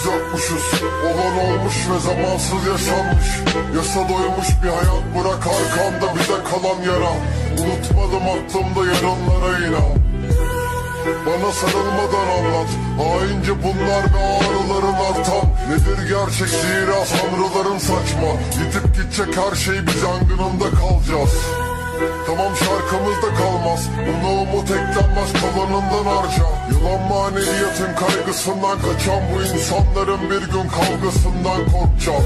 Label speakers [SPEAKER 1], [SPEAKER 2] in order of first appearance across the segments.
[SPEAKER 1] biz yokmuşuz. Olan olmuş ve zamansız yaşanmış. Yasa doymuş bir hayat bırak arkamda bize kalan yara. Unutmadım aklımda yarınlara inan. Bana sarılmadan anlat. Haince bunlar ve ağrıların artan. Nedir gerçek zira sanrıların saçma. Gidip gidecek her şey biz yangınında kalacağız Tamam şarkımızda kalmaz. Buna umut eklenmez kalanından harca. Yalan maneviyatın kaygısından kaçan Bu insanların bir gün kavgasından korkacak.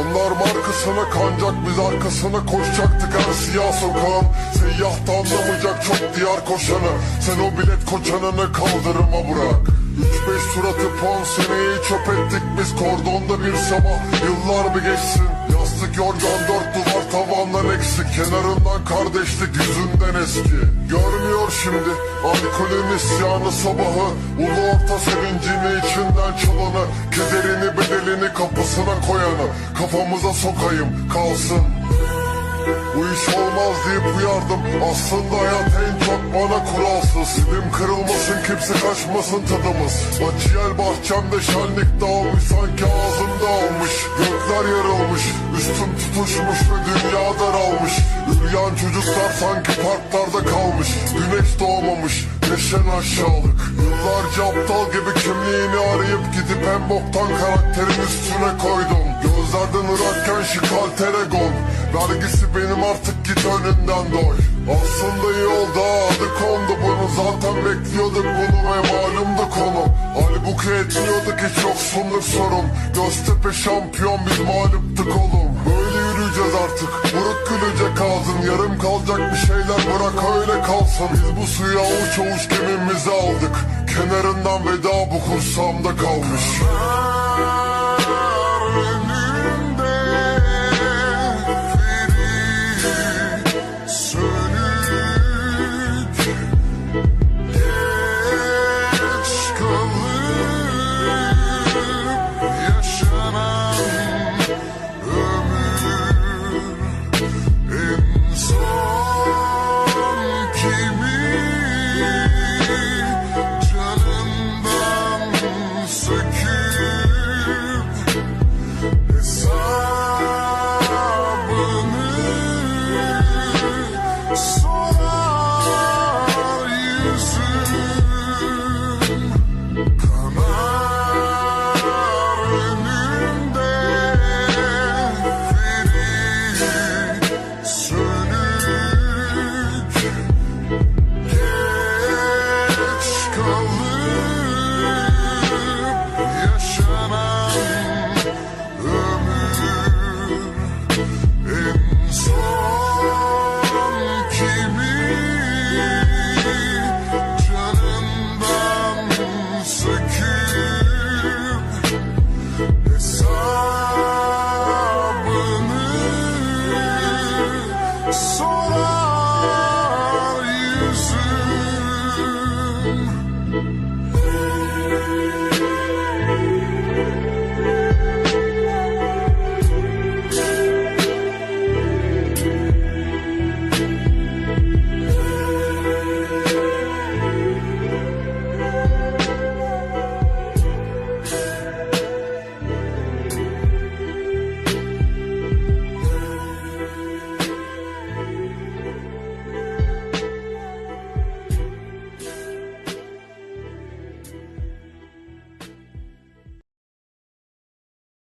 [SPEAKER 1] Onlar markasına kancak biz arkasına koşacaktık her siyah sokağın. Seyyahta anlamayacak çok diyar koşanı. Sen o bilet koçanını kaldırıma bırak. Üç beş suratı pon seneyi çöp ettik biz kordonda bir sabah. Yıllar bir geçsin Yastık yorgan dört duvar tavandan eksik Kenarından kardeşlik yüzünden eski. Görmüyor şimdi alkolün isyanı sabahı. Ulu orta sevincini içinden çalanı Kederini bedelini kapısına koyanı. Kafamıza sokayım kalsın. Bu iş olmaz deyip uyardım. Aslında hayat en çok bana kuralsız. Dilim kırılmasın kimse kaçmasın tadımız. Acıyel bahçemde şenlik dağılmış Sanki ağzımda Üstüm tutuşmuş ve dünya daralmış. Üryan çocuklar sanki parklarda kalmış. Güneş doğmamış Neşen aşağılık. Yıllarca aptal gibi kimliğini arayıp Gidip en boktan karakterin üstüne koydum. Gözlerden ırakken şikal teregon. Vergisi benim artık git önünden doy. Aslında iyi oldu adı kondu bunu. Zaten bekliyorduk bunu ve malumdu konu. Halbuki etmiyorduk hiç yoksunluk sorun. Göztepe şampiyon biz mağluptuk oğlum artık. Buruk gülecek ağzın yarım kalacak bir şeyler. Bırak öyle kalsın Biz bu suya avuç avuç gemimizi aldık. Kenarından veda bu kursamda kalmış. coração.